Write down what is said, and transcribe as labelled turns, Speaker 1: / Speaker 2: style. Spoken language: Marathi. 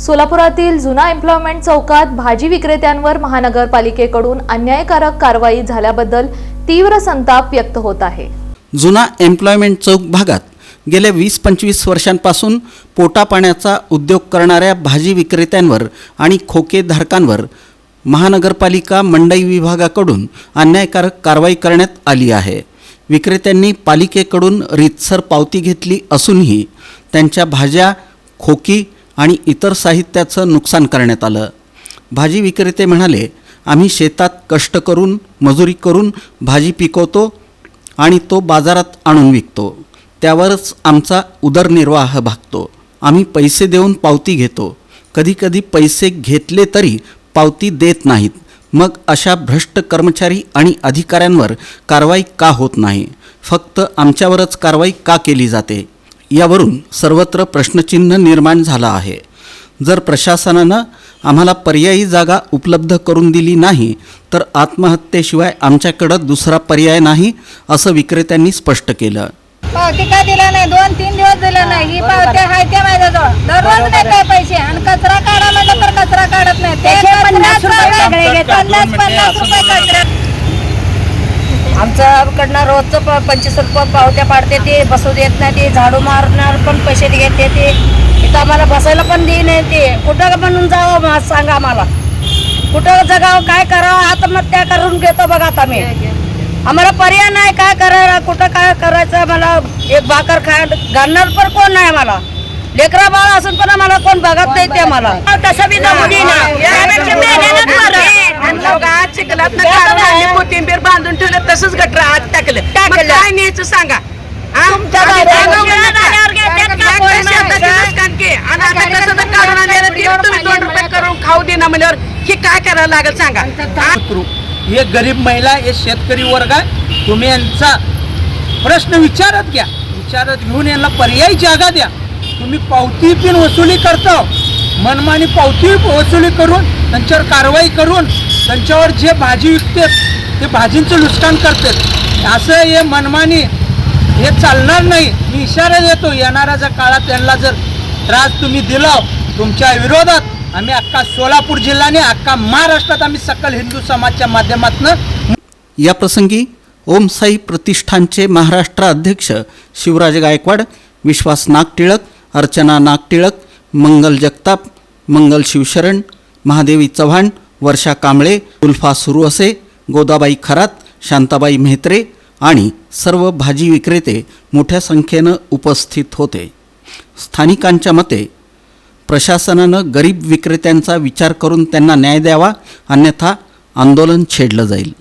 Speaker 1: सोलापुरातील जुना एम्प्लॉयमेंट चौकात भाजी विक्रेत्यांवर महानगरपालिकेकडून अन्यायकारक कारवाई झाल्याबद्दल तीव्र संताप व्यक्त होत आहे.
Speaker 2: जुना एम्प्लॉयमेंट चौक भागात गेल्या वीस पंचवीस वर्षांपासून पोटापाण्याचा उद्योग करणाऱ्या भाजी विक्रेत्यांवर आणि खोकेधारकांवर महानगरपालिका मंडई विभागाकडून अन्यायकारक कारवाई करण्यात आली आहे. विक्रेत्यांनी पालिकेकडून रीतसर पावती घेतली असूनही त्यांच्या भाज्या खोकी आणि इतर साहित्याचं नुकसान करण्यात आलं. भाजी विक्रेते म्हणाले आम्ही शेतात कष्ट करून मजुरी करून भाजी पिकवतो आणि तो बाजारात आणून विकतो. त्यावरच आमचा उदरनिर्वाह भागतो. आम्ही पैसे देऊन पावती घेतो. कधीकधी पैसे घेतले तरी पावती देत नाहीत. मग अशा भ्रष्ट कर्मचारी आणि अधिकाऱ्यांवर कारवाई का होत नाही? फक्त आमच्यावरच कारवाई का केली जाते? यावरून सर्वत्र प्रश्नचिन्ह निर्माण झालं आहे. जर प्रशासनानं आम्हाला पर्यायी जागा उपलब्ध करून दिली नाही तर आत्महत्येशिवाय आमच्याकडं दुसरा पर्याय नाही असं विक्रेत्यांनी स्पष्ट केलं.
Speaker 3: पावती का दिला नाही? दोन तीन दिवस दिला नाही. ही पावती आहे त्या माझ्याजवळ. दररोज नाही काय पैसे. आणि कचरा काढा म्हणलं तर कचरा काढत नाही. ते पन्नास रुपये पन्नास पन्नास रुपये कचरा.
Speaker 4: आमच्याकडनं रोजचं प पंचवीस रुपये पावत्या पाडते ते बसू देत नाही ते झाडू मारणार पण पैसे घेते ते इथं आम्हाला बसायला पण दे नाही ते कुठं बनून जावं सांगा आम्हाला कुठं जगावं काय करावं आत्महत्या करून घेतो बघा आता मी आम्हाला पर्याय नाही काय करायला कुठं काय करायचं आम्हाला एक भाकर खाय घालणार पण कोण नाही आम्हाला लेकरा बाळ असून पण आम्हाला कोण बघत नाही ते आम्हाला तसं बी जमू दे ना.
Speaker 5: कोथिंबीर बांधून तसंच गटर आत टाकलं मग काय न्यायचं सांगा हा?
Speaker 4: तुमच्या
Speaker 5: आम्ही
Speaker 4: दारावर
Speaker 5: जागा
Speaker 4: घेऊन
Speaker 5: उघडणार.
Speaker 4: आल्यावर घेतात का
Speaker 5: काय
Speaker 4: कोण
Speaker 5: काय शेताची
Speaker 4: माणसं?
Speaker 5: नुकसान की? आणि आता कसं तर काढून आणलेलं ते तुम्ही दोन रुपये करून खाऊ दे ना म्हणल्यावर हे काय करायला लागेल सांगा हा?
Speaker 6: करू हे गरीब महिला हे शेतकरी वर्ग आहे तुम्ही यांचा प्रश्न विचारत घ्या विचारत घेऊन यांना पर्यायी जागा द्या तुम्ही पावती पिन वसुली करतो मनमानी पावती वसुली करून त्यांच्यावर कारवाई करून त्यांच्यावर जे भाजी विकतात ते भाजींचं नुकसान करतात. असं हे मनमानी हे चालणार नाही. मी इशारा देतो येणाऱ्या काळात त्यांना जर त्रास तुम्ही दिला तुमच्या विरोधात आम्ही अख्खा सोलापूर जिल्ह्याने अख्खा महाराष्ट्रात आम्ही सकल हिंदू समाजच्या माध्यमातून
Speaker 2: या प्रसंगी ओमसाई प्रतिष्ठानचे महाराष्ट्र अध्यक्ष शिवराज गायकवाड विश्वास नागटिळक अर्चना नागटिळक मंगल जगताप मंगल शिवशरण महादेवी चव्हाण वर्षा कांबळे उल्फा सुरू असे गोदाबाई खरात शांताबाई मेहत्रे आणि सर्व भाजी विक्रेते मोठ्या संख्येनं उपस्थित होते. स्थानिकांच्या मते प्रशासनानं गरीब विक्रेत्यांचा विचार करून त्यांना न्याय द्यावा अन्यथा आंदोलन छेडलं जाईल.